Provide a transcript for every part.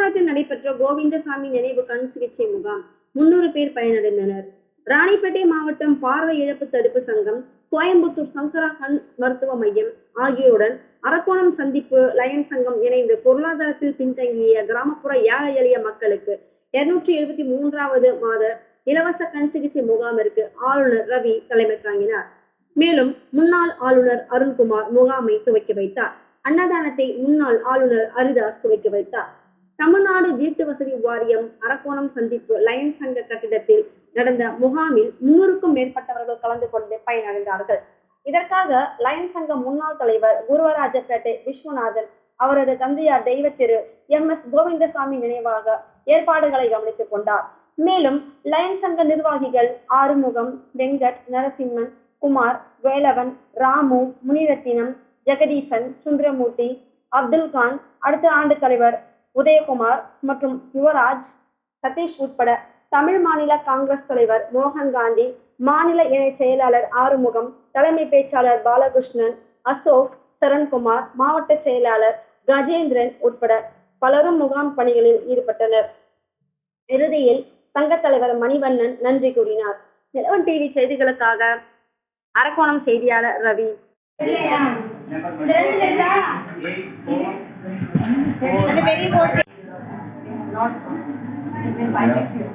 கும்பகோணத்தில் நடைபெற்ற கோவிந்தசாமி நினைவு கண் சிகிச்சை முகாம். முன்னூறு பேர் பயனடைந்தனர். ராணிப்பேட்டை மாவட்டம் பார்வை இழப்பு தடுப்பு சங்கம் கோயம்புத்தூர் சங்கரா கண் மருத்துவ மையம் ஆகியோருடன் அரக்கோணம் சந்திப்பு லயன் சங்கம் இணைந்து பொருளாதாரத்தில் பின்தங்கிய கிராமப்புற ஏழை எளிய மக்களுக்கு இருநூற்றி எழுபத்தி மூன்றாவது மாத இலவச கண் சிகிச்சை முகாமிற்கு ஆளுநர் ரவி தலைமை தாங்கினார். மேலும் முன்னாள் ஆளுநர் அருண்குமார் முகாமை துவக்கி வைத்தார். அன்னதானத்தை முன்னாள் ஆளுநர் ஹரிதாஸ் துவக்கி வைத்தார். தமிழ்நாடு வீட்டு வசதி வாரியம் அரக்கோணம் சந்திப்பு லயன் சங்க கட்டிடத்தில் நடந்த முகாமில் முன்னூறுக்கும் மேற்பட்டவர்கள் கலந்து கொண்டு பயனடைந்தார்கள். இதற்காக லயன் சங்க முன்னாள் தலைவர் குருவராஜப்பேட்டை விஸ்வநாதன் அவரது தந்தையார் தெய்வ திரு எம். எஸ். கோவிந்தசாமி நினைவாக ஏற்பாடுகளை கவனித்துக் கொண்டார். மேலும் லயன் சங்க நிர்வாகிகள் ஆறுமுகம் வெங்கட் நரசிம்மன் குமார் வேலவன் ராமு முனிரத்தினம் ஜெகதீசன் சுந்தரமூர்த்தி அப்துல் கான் அடுத்த ஆண்டு தலைவர் உதயகுமார் மற்றும் யுவராஜ் சதீஷ் உட்பட தமிழ் மாநில காங்கிரஸ் தலைவர் மோகன் காந்தி மாநில இணை செயலாளர் ஆறுமுகம் தலைமை பேச்சாளர் பாலகிருஷ்ணன் அசோக் சரண்குமார் மாவட்ட செயலாளர் கஜேந்திரன் உட்பட பலரும் முகாம் பணிகளில் ஈடுபட்டனர். இறுதியில் சங்க தலைவர் மணிவண்ணன் நன்றி கூறினார். நிலவன் டிவி செய்திகளுக்காக அரக்கோணம் செய்தியாளர் Ravi. very good thing. Not it's been five, six years.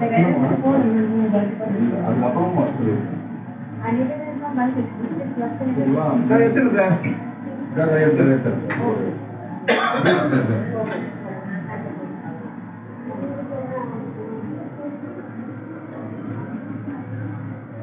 the guy is before you. Anirudh is now 160 plus 10 is 60. Sir, it is there. Sir, I am there, sir. Okay.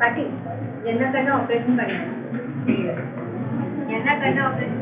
Patil यांना करणं ऑपरेशन करणार यांना करणं operation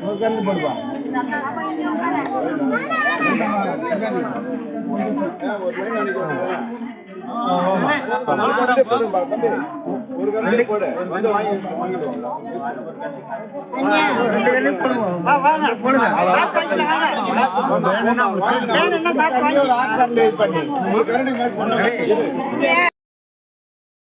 வாங்கிக்கண்ணே போடுவா ஒரு கரண்டி போடு வந்து வாங்கி ஒரு கரண்டி மேட்ச்